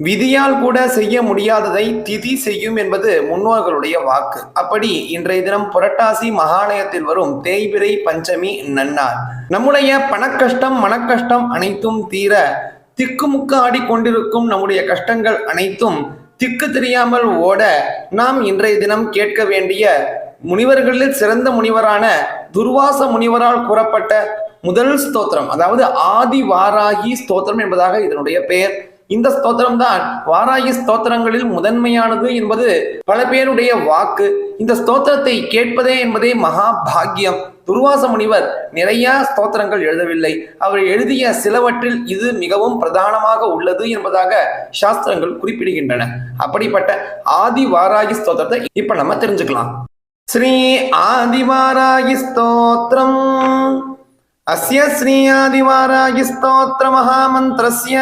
விதியால் கூட செய்ய முடியாததை திதி செய்யும் என்பது முன்னோர்களுடைய வாக்கு. அப்படி இன்றைய தினம் புரட்டாசி மகாலயத்தில் வரும் தேய்பிரை பஞ்சமி நன்னார் நம்முடைய பணக்கஷ்டம் மனக்கஷ்டம் அனைத்தும் தீர திக்குமுக்கு ஆடிக்கொண்டிருக்கும் நம்முடைய கஷ்டங்கள் அனைத்தும் திக்கு தெரியாமல் ஓட நாம் இன்றைய தினம் கேட்க வேண்டிய முனிவர்களில் சிறந்த முனிவரான துர்வாச முனிவரால் கூறப்பட்ட முதல் ஸ்தோத்திரம் அதாவது ஆதி வாராகி ஸ்தோத்திரம் என்பதாக இதனுடைய பெயர். இந்த ஸ்தோத்திரம் தான். வாராகி ஸ்தோத்திரங்களில் முதன்மையானது என்பது பல பேருடைய வாக்கு. இந்த ஸ்தோத்திரத்தை கேட்பதே என்பதே மகா பாக்கியம் துர்வாச முனிவர் நிறைய ஸ்தோத்திரங்கள் எழுதவில்லை. அவர் எழுதிய சிலவற்றில் இது மிகவும் பிரதானமாக உள்ளது என்பதாக சாஸ்திரங்கள் குறிப்பிடுகின்றன. அப்படிப்பட்ட ஆதி வாராகி ஸ்தோத்திரத்தை இப்ப நம்ம தெரிஞ்சுக்கலாம். ஸ்ரீ ஆதிவாராகி ஸ்தோத்திரம். அஸ்ய ஸ்ரீ ஆதிவாராகி ஸ்தோத்திர மகாமந்திரஸ்ய.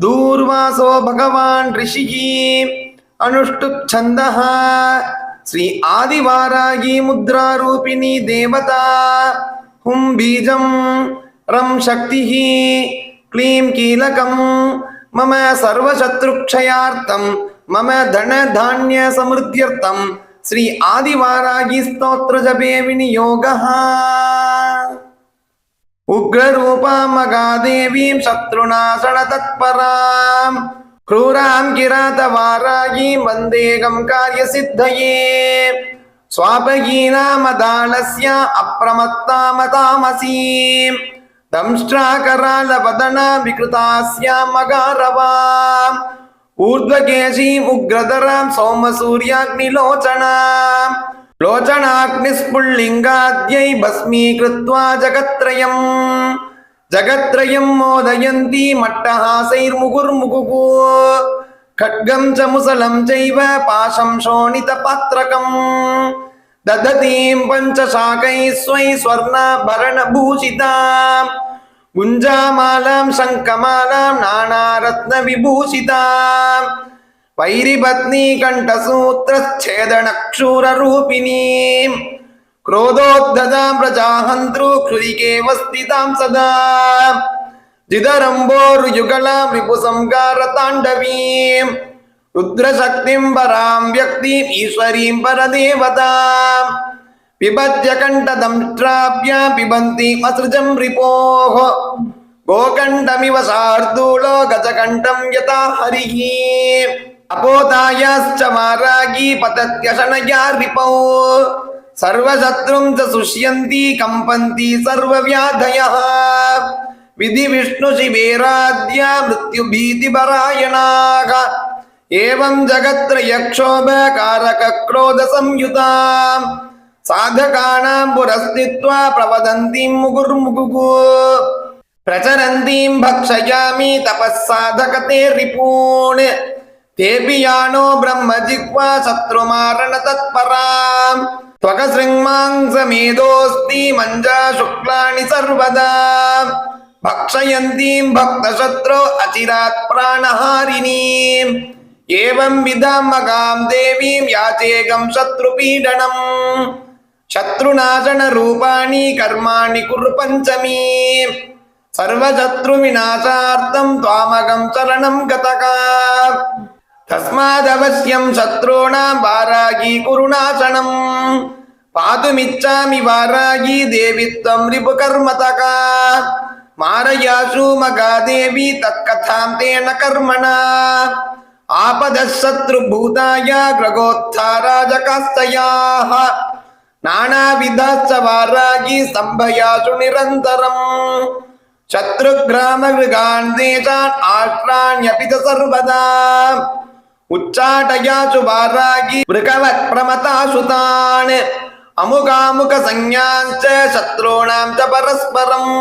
दूर्वासो भगवान् ऋषिः अनुष्टुप्छन्दः श्री आदिवारागी मुद्रारूपिणी देवता हुं बीजं रं शक्तिः क्लीं कीलकं मम सर्वशत्रुक्षयार्थं मम धनधान्यसमृद्ध्यर्थं श्री आदिवारागी स्तोत्रजपे विनियोगः उग्ररूपामगादेवीं शत्रुनाशनतत्पराम् क्रूरां किरातवारागीं वन्देगं कार्यसिद्धये स्वापगीनामदालस्य अप्रमत्तामतामसीं दंष्ट्राकरालवदना विकृतास्यां मगारवाम् ऊर्ध्वकेशीम् उग्रधरां सोमसूर्याग्निलोचनाम् लोचनाग्निस्फुल्लिङ्गाद्यै भस्मीकृत्वा जगत्त्रयम् जगत्त्रयं मोदयन्ती मट्टहासैर्मुहुर्मुहुः खड्गं च मुसलं चैव पाशं शोणितपात्रकम् ददतीं पञ्चशाकैः स्वै स्वर्णाभरणभूषिताम् गुञ्जामालां शङ्खमालां వైరిభత్నీకంఠసూత్రచ్ఛేదనక్షూరూపిణీం క్రోధోద్ధదాం ప్రజాహంతృ క్షురికేవ స్థితాం సదా జిదరంబోరుయుగళాం రిపుసంగారతాండవీం రుద్రశక్తిం పరాం వ్యక్తి ఈశ్వరీం పరదేవత పిబద్య కంఠదం పిబధ్యకంఠదంష్ట్రాభ్యా పిబంతి అసృజం రిపో గోకంఠమివ సార్దూలో గజకంఠం యథా హరిః पिबन्तीम् असृजं रिपोः गोकण्ठमिव शार्दूलो गजकण्ठं यथा हरिः अपोतायाश्च वारागी पतत्यशनया रिपौ सर्वशत्रुं च सुष्यन्ति कम्पन्ति सर्वव्याधयः विधिविष्णुशिवेराद्य मृत्युभीतिपरायणाः एवं जगत्त्रयक्षोभकारकक्रोधसंयुता साधकानां पुरस्थित्वा प्रवदन्तीं मुहुर्मुहुः प्रचरन्तीं भक्षयामि तपः साधकते रिपून् तेऽपि यानो ब्रह्मजिह्वा शत्रुमारणतत्पराम् त्वकशृङ्मांसमेधोऽस्ति मञ्जा शुक्लानि सर्वदा भक्षयन्तीं भक्तशत्रो अचिरात् प्राणहारिणीम् एवं विधां मगां देवीं याचेकं शत्रुपीडनम् शत्रुनाशनरूपाणि कर्माणि कुरु पञ्चमी सर्वशत्रुविनाशार्थं त्वामगं शरणं गतः तस्मादवश्यं शत्रूणां वारागी कुरुनाशनम् पातुमिच्छामि वारागी देवि त्वं रिपुकर्मतः मारयाशु मगादेवी तत्कथां तेन कर्मणा आपदः शत्रुभूताय ग्रगोत्थाराजकास्तयाः नानाविधाश्च वारागी सम्भयासु निरन्तरम् शत्रुग्रामगृगान् देशान् आष्ट्राण्यपि च सर्वदा உச்சாட்டயாசு பாராகி மிருகவத் பிரமதாசு தான் அமுகாமுக சஞ்ஞாஞ்ச சத்ருணாம் ச பரஸ்பரம்.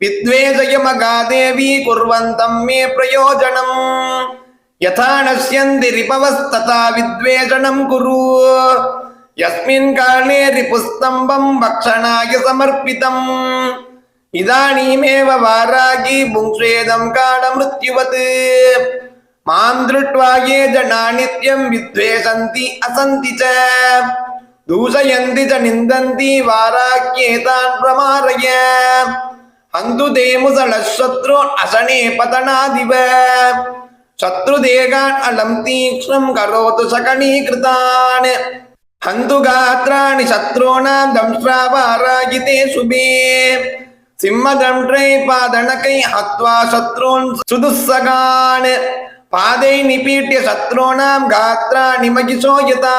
வித்வேஷயமகாதேவி குர்வந்தம் மே பிரயோஜனம். யதா நஷ்யந்தி ரிபவஸ்ததா வித்வேஷனம் குரு. யஸ்மின் காலே ரிபுஸ்தம்பம் பக்ஷணாய சமர்ப்பிதம். இதானீமேவ வாராகி புங்ஸ்வேதம் காண மிருத்யுவத். மாம் திருட்வா ஏ ஜனா நித்யம் வித்வேஷந்தி அசந்தி ச தூஷயந்தி ச நிந்தந்தி வாராக்கியேதான் பிரமாரய ஹந்து தேமுசலசத்ரு அசனே பதனாதிவ சத்ருதேகான் அலம் தீக்ஷ்ணம் கரோது சகணீகிருதான் ஹந்து காத்ராணி சத்ருணாம் தம்ஸ்ரா வாராகிதே சுபே சிம்மதன்றை பாதனகை ஹத்வா சத்ருன் சுதுசகான் பாதை நிபீட்டிய சத்ரோணாம் காத்ரா நிமகிசோயதா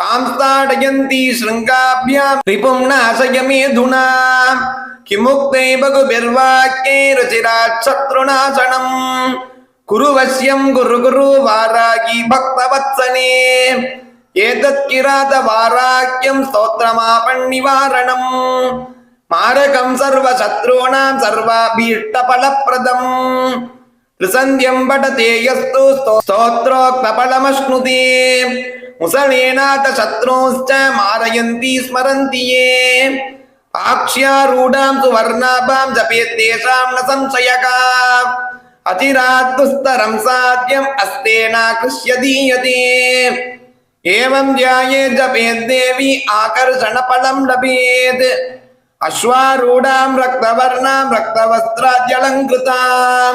தாம்ஸ்தாடயந்தி ஸ்ருங்காபியாம் ரிபும் நாசயமேதுனா. கிமுக்தை பகுபிர்வாக்கே ருசிராட் சத்ருநாசனம். குருவசியம் குரு குரு வாராகி பக்தவத்சனே. ஏதத் கிராத வாராக்கியம் ஸ்தோத்திரமாபன்னிவாரணம் மாரகம் சர்வ சத்ருணாம் சர்வாபீஷ்ட பலப்பிரதம் త్రిసంధ్యం పటతేయస్తు స్తోత్రోక్తఫలమశ్నుతే ముసలేనాథ శత్రూంశ్చ మారయంతి స్మరంతి ఏ ఆక్ష్యారూఢాం సువర్ణాభాం జపేత్తేషాం న సంశయక అతిరాత్తుస్తరం సాధ్యం అస్తేనా కృష్యదీయతే ఏం ధ్యాయే జపేద్దేవి ఆకర్షణ ఫలం లభేత్ అశ్వారూఢాం రక్తవర్ణాం రక్తవస్త్రాద్యలంకృతాం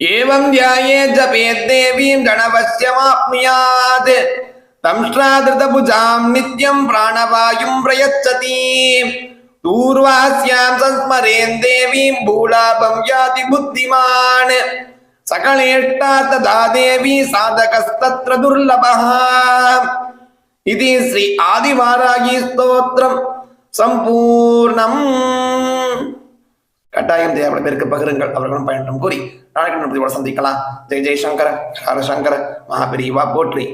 ஏவம் தியாயே ஜபேத்தேவீம் கணவசியமாப்னுயாத் தம்ஷ்டாதிருதபுஜாம் நித்யம் பிராணவாயும் பிரயச்சதி தூர்வாஸ்யாம் சஸ்மரேன் தேவீம் பூலாபம் யாதி புத்திமான் சகலேஷ்டா ததா தேவி சாதகஸ்தத்ர துர்லபஹ இது ஸ்ரீ ஆதிவாராகி ஸ்தோத்திரம் சம்பூர்ணம் கட்டாயம் தேவையான பேருக்கு பகிருங்கள் அவர்களும் பயணம் கூறி நாளைக்கு சந்திக்கலாம். ஜெய் ஜெய்சங்கர ஹர சங்கர மகாபிரிவா போற்றி.